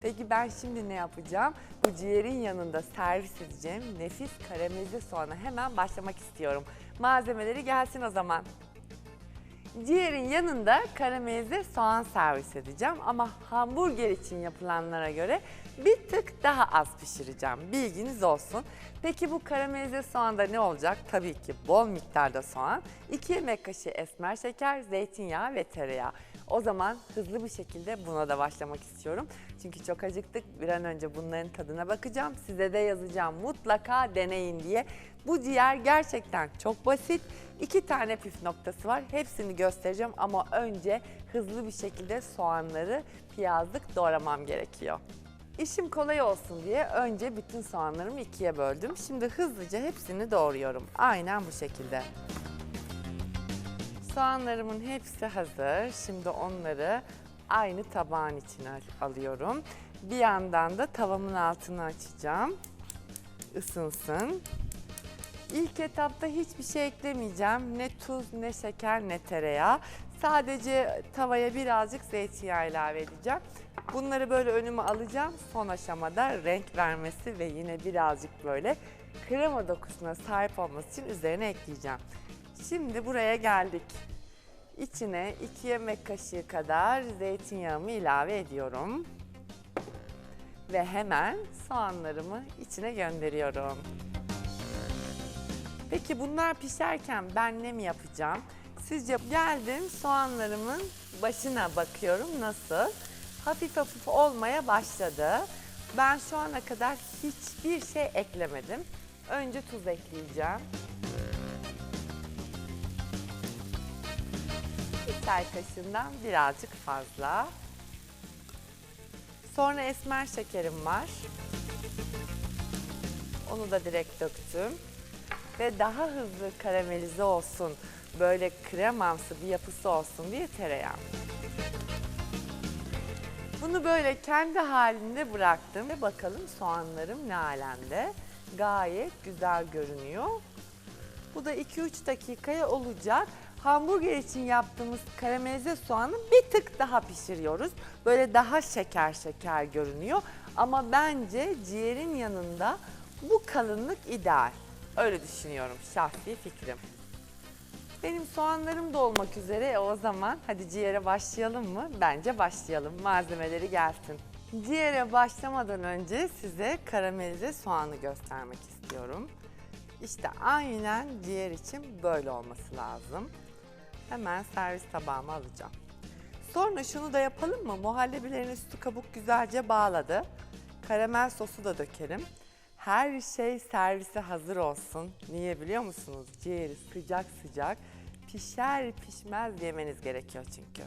Peki ben şimdi ne yapacağım? Bu ciğerin yanında servis edeceğim nefis karamelize soğana hemen başlamak istiyorum. Malzemeleri gelsin o zaman. Ciğerin yanında karamelize soğan servis edeceğim ama hamburger için yapılanlara göre bir tık daha az pişireceğim. Bilginiz olsun. Peki bu karamelize soğanda ne olacak? Tabii ki bol miktarda soğan, 2 yemek kaşığı esmer şeker, zeytinyağı ve tereyağı. O zaman hızlı bir şekilde buna da başlamak istiyorum. Çünkü çok acıktık. Bir an önce bunların tadına bakacağım. Size de yazacağım. Mutlaka deneyin diye. Bu ciğer gerçekten çok basit. İki tane püf noktası var. Hepsini göstereceğim ama önce hızlı bir şekilde soğanları piyazlık doğramam gerekiyor. İşim kolay olsun diye önce bütün soğanlarımı ikiye böldüm. Şimdi hızlıca hepsini doğruyorum. Aynen bu şekilde. Soğanlarımın hepsi hazır. Şimdi onları aynı tabağın içine alıyorum. Bir yandan da tavamın altını açacağım. Isınsın. İlk etapta hiçbir şey eklemeyeceğim. Ne tuz, ne şeker, ne tereyağı. Sadece tavaya birazcık zeytinyağı ilave edeceğim. Bunları böyle önüme alacağım. Son aşamada renk vermesi ve yine birazcık böyle krema dokusuna sahip olması için üzerine ekleyeceğim. Şimdi buraya geldik. İçine 2 yemek kaşığı kadar zeytinyağımı ilave ediyorum. Ve hemen soğanlarımı içine gönderiyorum. Peki bunlar pişerken ben ne mi yapacağım? Sizce geldim soğanlarımın başına bakıyorum nasıl? Hafif hafif olmaya başladı. Ben şu ana kadar hiçbir şey eklemedim. Önce tuz ekleyeceğim. Çay kaşığından birazcık fazla. Sonra esmer şekerim var. Onu da direkt döktüm. Ve daha hızlı karamelize olsun, böyle kremamsı bir yapısı olsun diye tereyağı. Bunu böyle kendi halinde bıraktım ve bakalım soğanlarım ne alemde. Gayet güzel görünüyor. Bu da 2-3 dakikaya olacak. Hamburger için yaptığımız karamelize soğanı bir tık daha pişiriyoruz. Böyle daha şeker şeker görünüyor. Ama bence ciğerin yanında bu kalınlık ideal. Öyle düşünüyorum şahsi fikrim. Benim soğanlarım da olmak üzere E, o zaman hadi ciğere başlayalım mı? Bence başlayalım. Malzemeleri gelsin. Ciğere başlamadan önce size karamelize soğanı göstermek istiyorum. İşte aynen ciğer için böyle olması lazım. Hemen servis tabağıma alacağım. Sonra şunu da yapalım mı? Muhallebilerin üstü kabuk güzelce bağladı. Karamel sosu da dökerim. Her şey servise hazır olsun. Niye biliyor musunuz? Ciğeri sıcak sıcak pişer pişmez yemeniz gerekiyor çünkü.